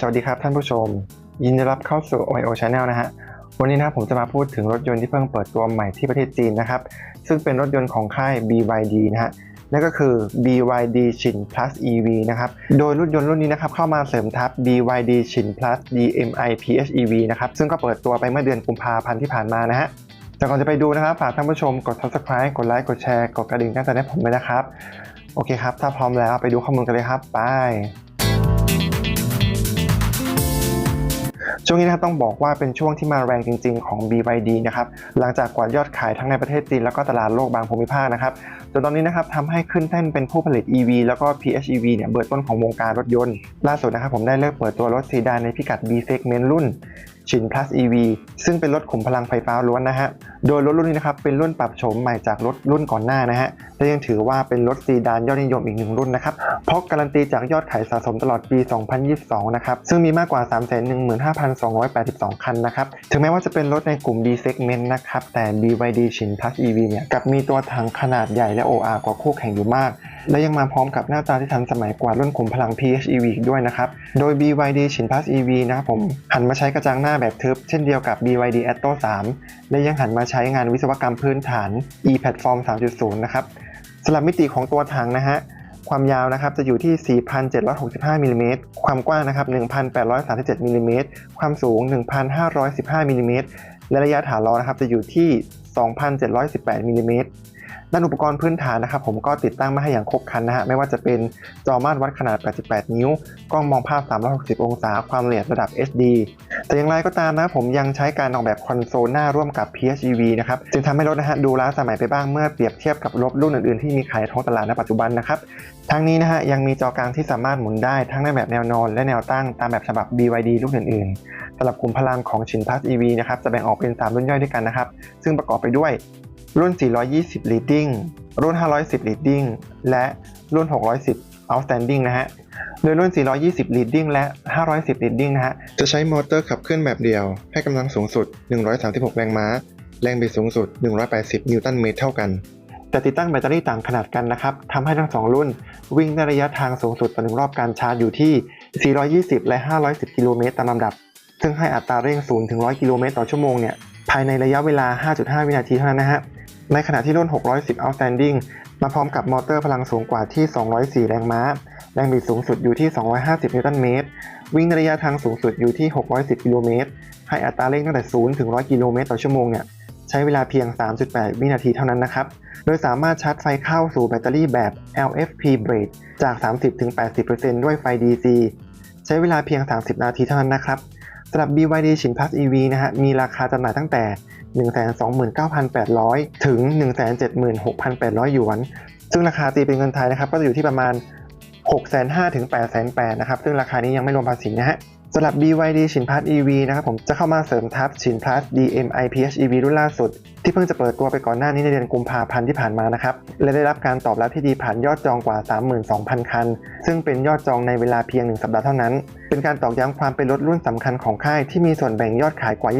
สวัสดีครับท่านผู้ชม ยินดีรับเข้าสู่ OIO Channel นะฮะวันนี้นะครับผมจะมาพูดถึงรถยนต์ที่เพิ่งเปิดตัวใหม่ที่ประเทศจีนนะครับ ซึ่งเป็นรถยนต์ของค่าย BYD นะฮะนั่นก็คือ BYD Shin Plus EV นะครับ โดยรถยนต์รุ่นนี้นะครับเข้ามาเสริมทับ BYD Shin Plus DMI PHEV นะครับ ซึ่งก็เปิดตัวไปเมื่อเดือนกุมภาพันธ์ที่ผ่านมานะฮะแต่ก่อนจะไปดูนะครับ ฝากท่านผู้ชมกด subscribe กดไลค์ กดแชร์ กดกระดิ่งแจ้งเตือนให้ผมด้วยนะครับ โอเคครับ ถ้าพร้อมแล้วไปดูข้อมูลกันเลยครับ ไป ช่วงนี้นะครับต้องบอกว่าเป็นช่วงที่มาแรงจริง ๆ ของ BYD นะครับหลังจากกวาดยอดขายทั้งในประเทศจีนแล้วก็ตลาดโลกบางภูมิภาคนะครับจนตอนนี้นะครับทำให้ขึ้นแท่นเป็นผู้ผลิต EV แล้วก็ PHEV เนี่ยเบอร์ต้นของวงการรถยนต์ ล่าสุดนะครับผมได้เลิกเปิดตัวรถซีดานในพิกัด B segment รุ่น ชิน plus EV ซึ่งเป็นรถขุมพลังไฟฟ้าล้วนนะฮะ โดยรถรุ่นนี้นะครับเป็นรุ่นปรับโฉมใหม่จากรถรุ่นก่อนหน้านะฮะ และยังถือว่าเป็นรถซีดานยอดนิยมอีกหนึ่งรุ่นนะครับ เพราะการันตีจากยอดขายสะสมตลอดปี 2022 นะครับ ซึ่งมีมากกว่า 315,282 คันนะครับ ถึงแม้ว่าจะเป็นรถในกลุ่ม D segment นะครับ แต่ BYD ชิน plus EV เนี่ยกับมีตัวถังขนาดใหญ่และ OR กว่าคู่แข่งอยู่มาก และยังมาพร้อมกับหน้าตาที่ทันสมัยกว่ารุ่นขุมพลัง PHEV อีกด้วยนะครับ โดย BYD ชิน plus EV นะครับผม หันมาใช้กระจังหน้าแบบทึบ เช่นเดียวกับ BYD Atto 3 และยังหันมาใช้งานวิศวกรรมพื้นฐาน e-platform 3.0 นะครับสำหรับมิติของตัวถังนะฮะความยาวนะครับจะอยู่ที่ 4,765มิลลิเมตร ความกว้างนะครับ 1,837มิลลิเมตร ความสูง 1,515มิลลิเมตร และระยะฐานล้อนะครับจะอยู่ที่ 2,718มิลลิเมตร ด้านอุปกรณ์พื้นฐานนะครับ ผมก็ติดตั้งมาให้อย่างครบครันนะฮะไม่ว่าจะเป็นจอมาตรวัดขนาด 88 นิ้ว กล้องมองภาพ 360 องศา ความละเอียดระดับ HD แต่อย่างไรก็ตามนะผมยังใช้การออกแบบคอนโซลหน้าร่วมกับ PHEV นะครับจึงทำให้รถนะฮะดูล้าสมัยไปบ้างเมื่อเปรียบเทียบกับรถรุ่นอื่นๆที่มีขายท้องตลาดในปัจจุบันนะครับทั้งนี้นะฮะยังมีจอกลางที่สามารถหมุนได้ทั้งในแบบแนวนอน และแนวตั้งตามแบบฉบับ BYD รุ่นอื่นๆสำหรับกลุ่มพลังของชิน Plus EV นะครับจะแบ่งออกเป็น 3 รุ่นย่อยด้วยกันนะครับซึ่งประกอบไปด้วย รุ่น 420 leading รุ่น 510 leading และรุ่น 610 outstanding นะฮะ โดยรุ่น 420 leading และ 510 leading นะฮะ จะใช้มอเตอร์ขับเคลื่อนแบบเดียว ให้กำลังสูงสุด 136 แรงม้า แรงบิดสูงสุด 180 นิวตันเมตรเท่ากัน แต่ติดตั้งแบตเตอรี่ต่างขนาดกันนะครับ ทำให้ทั้งสองรุ่น วิ่งได้ระยะทางสูงสุดต่อหนึ่งรอบการชาร์จอยู่ที่ 420 และ 510 กิโลเมตรตามลำดับ ซึ่งให้อัตราเร่ง 0 ถึง 100 กิโลเมตรต่อชั่วโมงเนี่ย ภายในระยะเวลา 5.5 วินาทีเท่านั้นนะฮะ ในขณะที่รุ่น 610 outstanding มาพร้อมกับมอเตอร์พลังสูงกว่าที่ 204 แรงม้า แรงบิดสูงสุดอยู่ที่ 250 นิวตันเมตร วิ่งในระยะทางสูงสุดอยู่ที่ 610 กิโลเมตร ให้อัตราเร่งตั้งแต่ 0 ถึง 100 กิโลเมตรต่อชั่วโมงเนี่ย ใช้เวลาเพียง 3.8 วินาทีเท่านั้นนะครับ โดยสามารถชาร์จไฟเข้าสู่แบตเตอรี่แบบ LFP Break จาก 30-80%ด้วยไฟ DC ใช้เวลาเพียง 30 นาทีเท่านั้นนะครับ สำหรับ BYD ชินพลาส EV นะฮะ มีราคาจำหน่ายตั้งแต่ 129,800 ถึง 176,800 หยวน ซึ่งราคาตีเป็นเงินไทยนะครับ ก็จะอยู่ที่ประมาณ 6,500,000ถึง8,800,000นะครับ ซึ่งราคานี้ยังไม่รวมภาษีนะฮะสำหรับ BYD ชินพลาส EV นะครับผมจะเข้ามาเสริมทับชินพลาส DMI PHEV รุ่นล่าสุด ที่เพิ่งจะเปิดตัวไปก่อนหน้านี้ในเดือนกุมภาพันธ์ที่ผ่านมานะครับ และได้รับการตอบรับที่ดีผ่านยอดจองกว่า 32,000 คัน ซึ่งเป็นยอดจองในเวลาเพียง 1 สัปดาห์เท่านั้น เป็นการตอกย้ำความเป็นรถรุ่นสำคัญของค่ายที่มีส่วนแบ่งยอดขายกว่า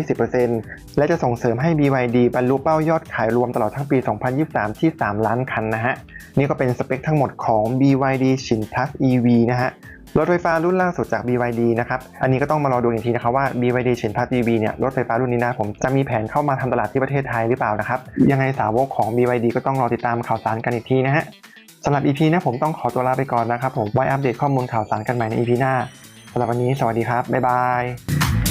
20%และจะส่งเสริมให้ BYD บรรลุเป้ายอดขายรวมตลอดทั้งปี 2023 ที่ 3 ล้านคันนะฮะ นี่ก็เป็นสเปคทั้งหมดของ BYD ชิน Plus EV นะฮะ รถไฟฟ้ารุ่นล่าสุดจาก BYD นะครับ อันนี้ก็ต้องมารอดูอีกทีนะครับว่า BYD เฉินพัท EV เนี่ยรถไฟฟ้ารุ่นนี้นะผมจะมีแผนเข้ามาทำตลาดที่ประเทศไทยหรือเปล่านะครับ ยังไงสาวกของ BYD ก็ต้องรอติดตามข่าวสารกันอีกทีนะฮะสำหรับ EP นะผมต้องขอตัวลาไปก่อนนะครับผมไว้อัปเดตข้อมูลข่าวสารกันใหม่ใน EP หน้าสำหรับวันนี้สวัสดีครับบ๊ายบาย